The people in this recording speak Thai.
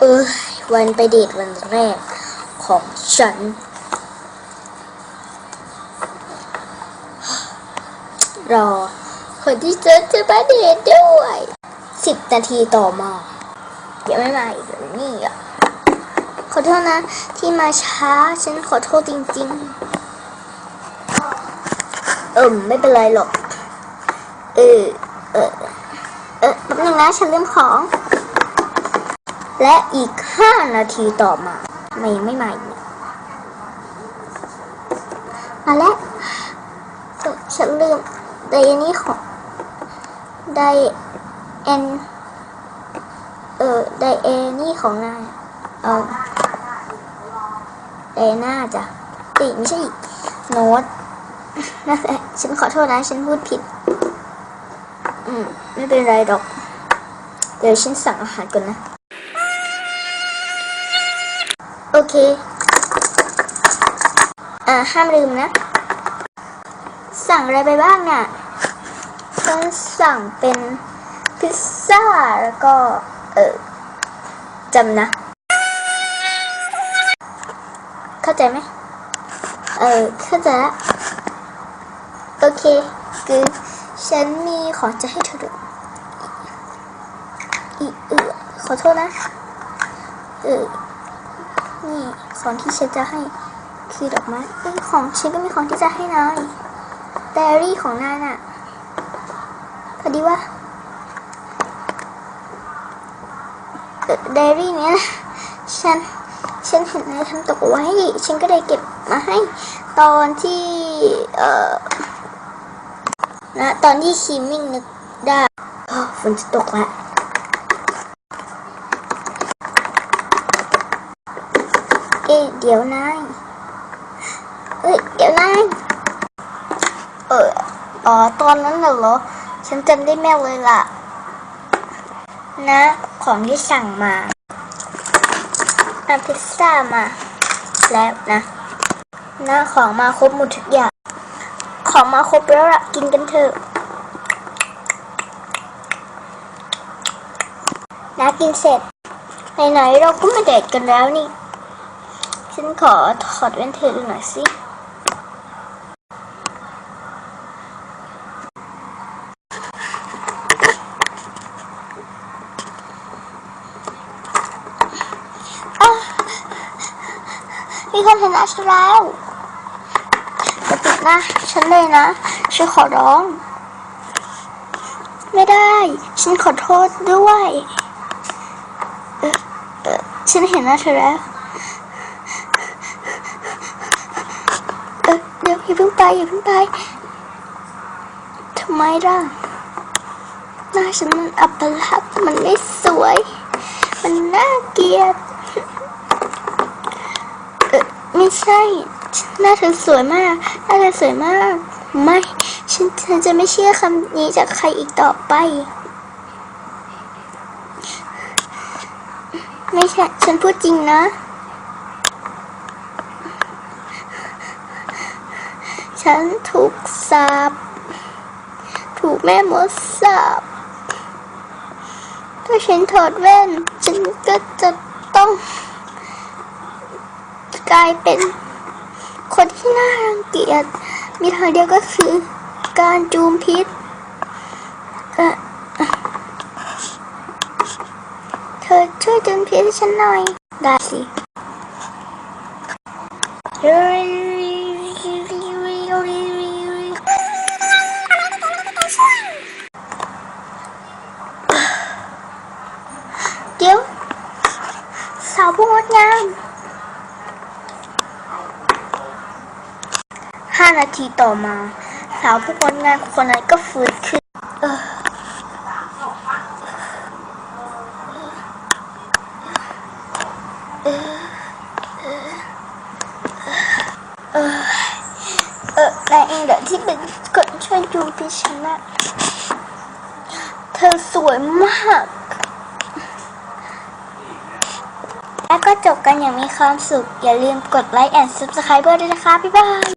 เออวันไปเดทวันแรกของฉัน รอ คนที่เจอจะมาเดทด้วยสิบนาทีต่อมายังไม่มาอีกเหรอนี่อะขอโทษนะที่มาช้า ฉันขอโทษจริง ๆ เอิมไม่เป็นไรหรอก เออเออเออแป๊บนึงนะฉันลืมของ และอีกห้านาทีต่อมาทำไมยังไม่มาอีกมาแล้วฉันลืมไดอันนี้ของไดเอ็นเออไดเอนี่ของนายเออไดน่าจ้ะติไม่ใช่โน้ตนั่นแหละฉันขอโทษนะฉันพูดผิด อืม ไม่เป็นไรหรอก เดี๋ยวฉันสั่งอาหารก่อนนะ เค อ่า ห้ามลืมนะ สั่งอะไรไปบ้างเนี่ยฉันสั่งเป็นพิซซ่า แล้วก็ เออจำนะ เข้าใจไหม เออ เข้าใจละโอเค คือ ฉันมีของจะให้เธอดูอีเออขอโทษนะ เออ นี่ของที่ฉันจะให้คือดอกไม้เอ้ของฉันก็มีของที่จะให้นายไดรี่ของนายน่ะพอดีว่าเดรี่เนี้ยฉันฉันเห็นนายทำตกไว้ ฉันก็เลยเก็บมาให้ ตอนที่ เอ่อนะตอนที่คีมิ่งนึกได้ฝนจะตกแล้วเอ๊ะเดี๋ยวนายเอ้ยเดี๋ยวนายเอออ๋อตอนนั้นน่ะเหรอ ฉันจำได้แม่เลยล่ะ นะ ของที่สั่งมาอาพิซซ่ามา แล้วนะนะของมาครบหมดทุกอย่าง ของมาครบแล้วล่ะกินกันเถอะนะกินเสร็จไหนๆเราก็มาเดทกันแล้วนี่ ฉันขอถอดแว่นเธอดูหน่อยสิอ้าวมีคนเห็นหน้าฉันแล้วอย่าปิดหน้าฉันเลยนะ ฉันขอร้อง ไม่ได้ ฉันขอโทษด้วย เออเออฉันเห็นหน้าเธอแล้ว เอ อย่าเพิ่งไปอย่าเพิ่งไปทำไมล่ะหน้าฉันมันอัปลักษณ์มันไม่สวย มันน่าเกลียดเออไม่ใช่หน้าเธอสวยมากหน้าเธอสวยมาก ไม่ฉันฉันจะไม่เชื่อคำนี้จากใครอีกต่อไป ไม่ใช่ ฉันพูดจริงนะ ฉันถูกสาปถูกแม่มดสาปถ้าฉันถอดแว่น ฉันก็จะต้อง กลายเป็นคนที่น่ารังเกียจ มีทางเดียวก็คือการจูมพิษเอ่อเธอช่วยจูมพิษให้ฉันหน่อย ได้สิ เดี๋ยวสาวผู้งดงามห้านาทีต่อมาสาวผู้คนงานค แล้วก็จบกันอย่างมีความสุข อย่าลืมกดไลค์แอนด์ซับสไคร b e ด้วยนะคะ บ๊ายบาย